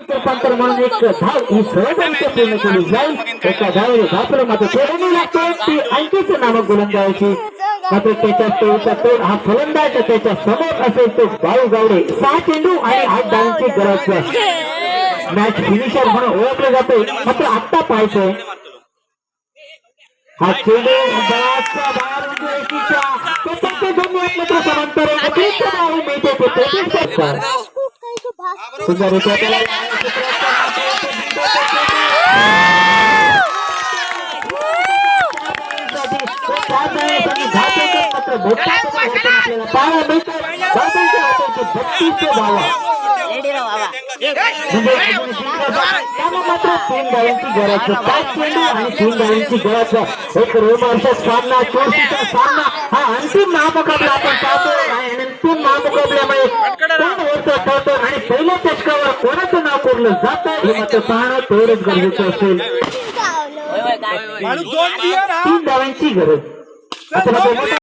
रूपांतर म्हणून एक धाव ही सहजरित्या पूर्ण केली जाईल. एका धावेने धापलं मात्र तोडणी लागते. ती आणखीच नामक गोलंदाजाची. मात्र त्याच्या तोडचा तोड हा फलंदाज त्याच्यासमोर असेल तो बाळू गावडे. सहा चेंडू आणि आठ धावांची गरज मॅच फिनिशर म्हणून ओळखलं जाते. मात्र आत्ता पाहायचंय. हा चेंडू दोन्ही एकत्र समांतर मिळते मात्र तीन धावांची गरज पाच चेंडू आणि तीन धावांची गरज एक रोमांचा सामना चोरशीचा सामना हा अंतिम महामुकाबला आपण पाहतो आणि अंतिम महामुकाबल्यामुळे कोण वरचं ठरतो आणि पहिल्या चषकावर कोणाचं नाव कोरलं जातं हे मात्र पाहणं तेवढंच गरजेचं असेल तीन धावांची गरज. 山东